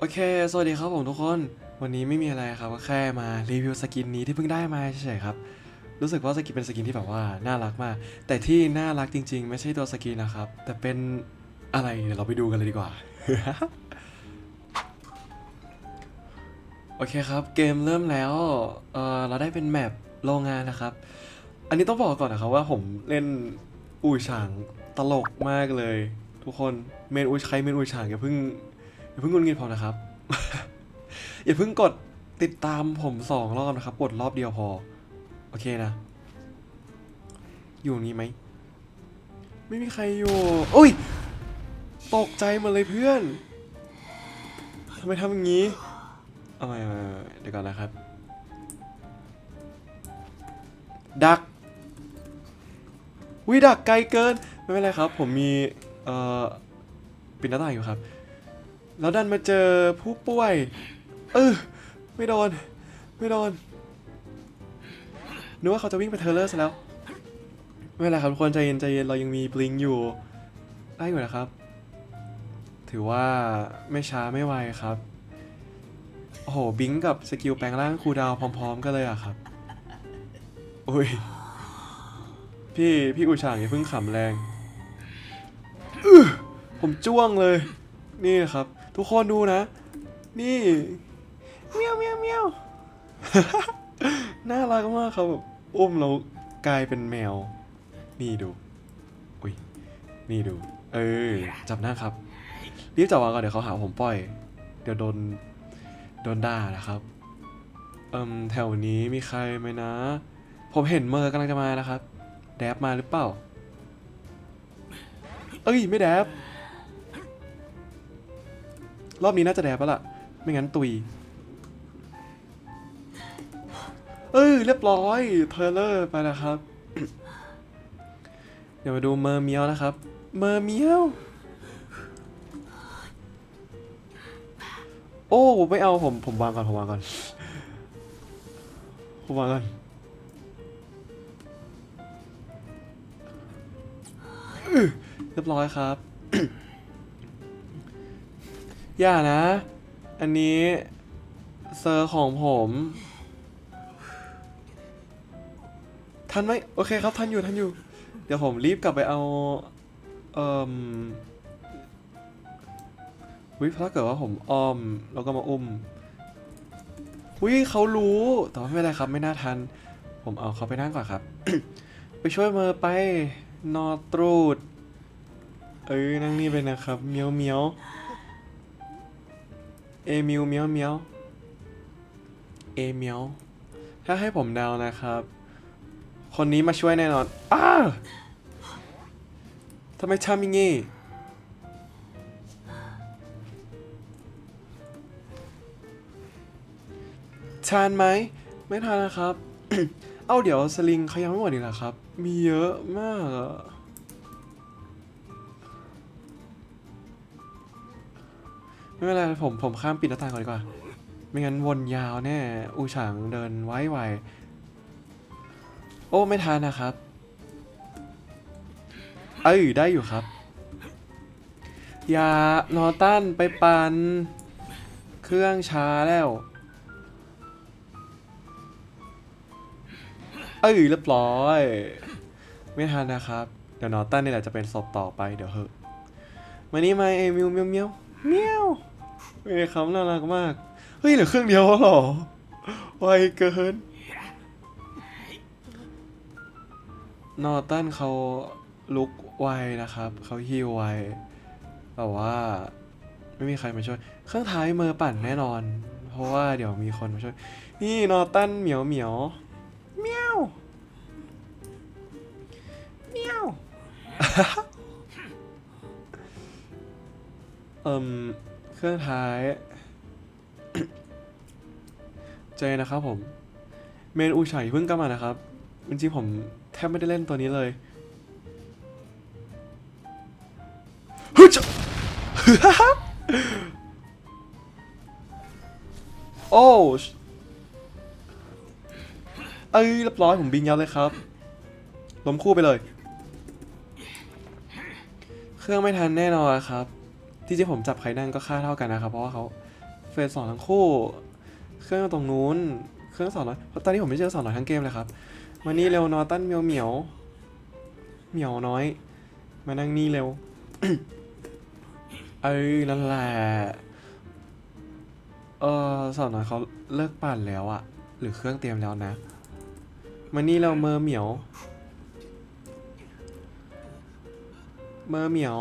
โอเค สวัสดีครับผมทุกคน วันนี้ไม่มีอะไรครับก็แค่มารีวิวสกินนี้ที่เพิ่งได้มาเฉยๆครับ รู้สึกว่าสกินเป็นสกินที่แบบว่าน่ารักมาก แต่ที่น่ารักจริง ๆ ไม่ใช่ตัวสกินนะครับ แต่เป็นอะไรเดี๋ยวเราไปดูกันเลยดีกว่า โอเคครับ เกมเริ่มแล้วเออเราได้เป็นแมปโรงงานนะครับ อันนี้ต้องบอกก่อนนะครับว่าผมเล่นอูฉางตลกมากเลย ทุกคนเมนอูใครเมนอูฉางอย่าเพิ่ง อย่าเพิ่งงุนงิดผมนะครับ อย่าเพิ่งกดติดตามผมสองรอบนะครับ กดรอบเดียวพอ โอเคนะ อยู่นี่ไหม ไม่มีใครอยู่อุ้ย ตกใจมาเลยเพื่อนทำไมทำอย่างนี้ เอาใหม่เอาใหม่เอาใหม่เดี๋ยวก่อนนะครับ ดักวิดักไกลเกิน ไม่เป็นไรครับ ผมมี เอ่อ ปิดหน้าต่างอยู่ครับ แล้วดันมาเจอผู้ป่วย เออไม่โดน ไม่โดนนึกว่าเขาจะวิ่งไปเทอร์เลอร์ซะแล้ว ไม่เป็นไรครับทุกคนใจเย็นใจเย็นเรายังมีบลิงอยู่ ได้อยู่นะครับ ถือว่าไม่ช้าไม่ไวครับ โอ้โหบิงกับสกิลแปลงร่างคูดาวพร้อม ๆ กันเลยอะครับโอ้ย พี่พี่อุชางอย่าเพิ่งขำแรงอือผมจ้วงเลย นี่ครับ ทุกคนดูนะ นี่เมียวเมียวเมียวน่ารักมากครับแบบอุ้มแล้วกลายเป็นแมว นี่ดู อุ้ย นี่ดู เออ จับหน้าครับ รีบจับวางก่อนเดี๋ยวเขาหาว่าผมปล่อย เดี๋ยวโดน โดนด่านะครับ เอิมแถวนี้มีใครไหมนะ ผมเห็นเมอร์กำลังจะมานะครับ แดบมาหรือเปล่า เอ้ย ไม่แดบ รอบนี้น่าจะแดบแล้วล่ะ ไม่งั้นตุย เอ้ยเรียบร้อยเทเลอร์ไปนะครับ เดี๋ยวมาดูเมอร์เมียวนะครับ เมอร์เมียว โอ้ไม่เอาผมผมวางก่อนผมวางก่อนผมวางก่อนเรียบร้อยครับ อย่านะ อันนี้เซอร์ของผม ทันไหมโอเคครับทันอยู่ทันอยู่ เดี๋ยวผมรีบกลับไปเอาเอ่มวิถ้าเกิดว่าผมอ้อมแล้วก็มาอุ้มวิเขารู้แต่ว่าไม่เป็นไรครับไม่น่าทัน ผมเอาเขาไปนั่งก่อนครับ ไปช่วยเมอร์ไปนอตรูดเอ้ยนั่งนี่ไปนะครับเมียวเมียว เอมิวเมียวเมียวเอเมียวถ้าให้ผมเดานะครับ คนนี้มาช่วยแน่นอนอ้าทำไมทำอย่างงี้ทานไหม ไม่ทานนะครับ เอ้าเดี๋ยวสลิงเขายังไม่หมดอีกเหรอครับ มีเยอะมากอะ ไม่เป็นไรผมผมข้ามปิดหน้าต่างก่อนดีกว่า ไม่งั้นวนยาวแน่ อูฉางเดินไว้ไวโอ้ไม่ทานนะครับ เอ้ยได้อยู่ครับ อย่านอตันไปปัน เครื่องช้าแล้ว เอ้ยเรียบร้อย ไม่ทันนะครับ เดี๋ยวนอตันนี่แหละจะเป็นศพต่อไปเดี๋ยวเหอะมานี่มาเอมิวเมียวเมียว เมียวเอ้ยคำน่ารักมาก เฮ้ยเหลือเครื่องเดียวแล้วเหรอไวเกิน นอตันเขาลุกไวนะครับ เขาฮิวไว แต่ว่า ไม่มีใครมาช่วย เครื่องท้ายมือปั่นแน่นอน เพราะว่าเดี๋ยวมีคนมาช่วย นี่นอตันเหมียวเหมียวเมียวเมียว อ่มเครื่องท้าย เจนะครับผม เมนอูชัยเพิ่งกลับมานะครับ จริงๆผมแทบไม่ได้เล่นตัวนี้เลยฮึจโอ้ชเอ้ยเรียบร้อยผมบินยัดเลยครับ ล้มคู่ไปเลย เครื่องไม่ทันแน่นอนครับ ที่จริงผมจับใครนั่งก็ค่าเท่ากันนะครับ เพราะว่าเขาเฟสสองทั้งคู่ เครื่องตรงนู้น เครื่องสองน้อยเพราะตอนนี้ผมไม่เจอสองน้อยทั้งเกมเลยครับมานี่เร็วนอตันเหมียวเหมียวเหมียวน้อย มานั่งนี่เร็ว เออนั่นแหละเออสาวน้อยเขาเลิกปั่นแล้วอะหรือเครื่องเตรียมแล้วนะมานี่เราเมอเหมียว เมอเหมียว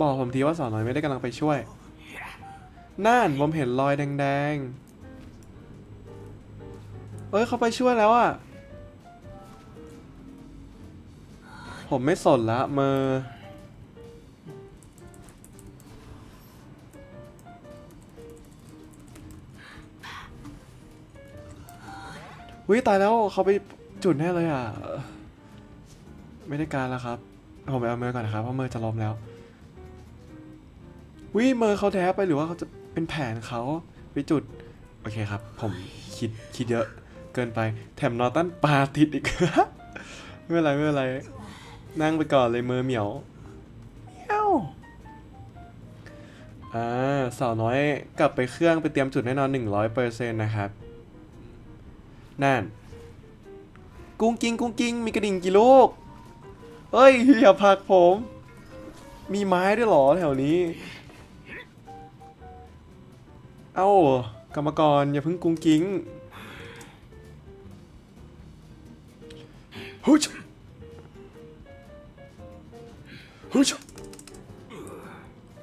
บอกผมทีว่าสาวน้อยไม่ได้กำลังไปช่วยนั่นผมเห็นรอยแดงๆ เอ้ยเขาไปช่วยแล้วอะผมไม่สนละเมอวิตายแล้วเขาไปจุดแน่เลยอะ ไม่ได้การแล้วครับ ผมไปเอาเมอร์ก่อนนะครับเพราะเมอร์จะล้มแล้ว วิเมอร์เขาแท้ไปหรือว่าเขาจะเป็นแผนเขาไปจุด โอเคครับ ผมคิดคิดเยอะเกินไป แถมนอตันปาติดอีก ไม่เป็นไรไม่เป็นไร นั่งไปก่อนเลยเมอร์เหมียวเมียวอ่าสาวน้อยกลับไปเครื่องไปเตรียมจุดแน่นอน100%นะครับนั่น กุ้งกิ้งกุ้งกิ้งมีกระดิ่งกี่ลูกเฮ้ยอย่าผลักผม มีไม้ด้วยหรอแถวนี้ เอ้ากรรมกรอย่าเพิ่งกุ้งกิ้งฮึชฮึช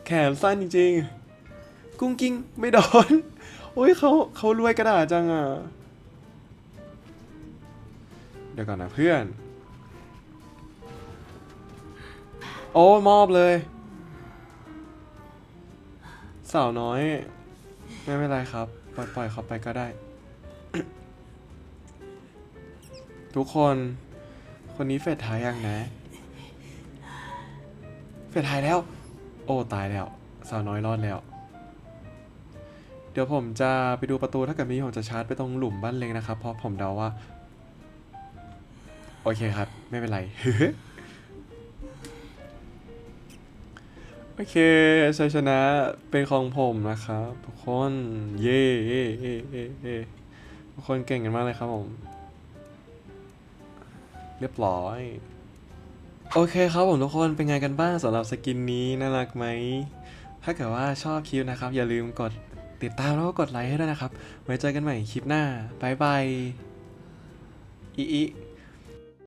แขนสั้นจริงๆ กุ้งกิ้งไม่โดน โอ้ยเขาเขารวยกระดาษจังอะ เดี๋ยวก่อนนะเพื่อน โอ้มอบเลย สาวน้อย ไม่เป็นไรครับ ปล่อยปล่อยเขาไปก็ได้ ทุกคน คนนี้เฟดท้ายยังนะ เฟดท้ายแล้ว โอ้ตายแล้ว สาวน้อยรอดแล้ว เดี๋ยวผมจะไปดูประตูถ้าเกิดมีผมจะชาร์จไปตรงหลุมบ้านเล็กนะครับ เพราะผมเดาว่า โอเคครับ ไม่เป็นไร โอเคชัยชนะเป็นของผมนะครับทุกคนเย่เย่เย่เย่เย่ทุกคนเก่งกันมากเลยครับผม เรียบร้อย โอเคครับผมทุกคนเป็นไงกันบ้างสำหรับสกินนี้น่ารักไหม ถ้าเกิดว่าชอบคลิปนะครับ อย่าลืมกดติดตามแล้วก็กดไลค์ให้ด้วยนะครับ ไว้เจอกันใหม่คลิปหน้าบายบายอีอี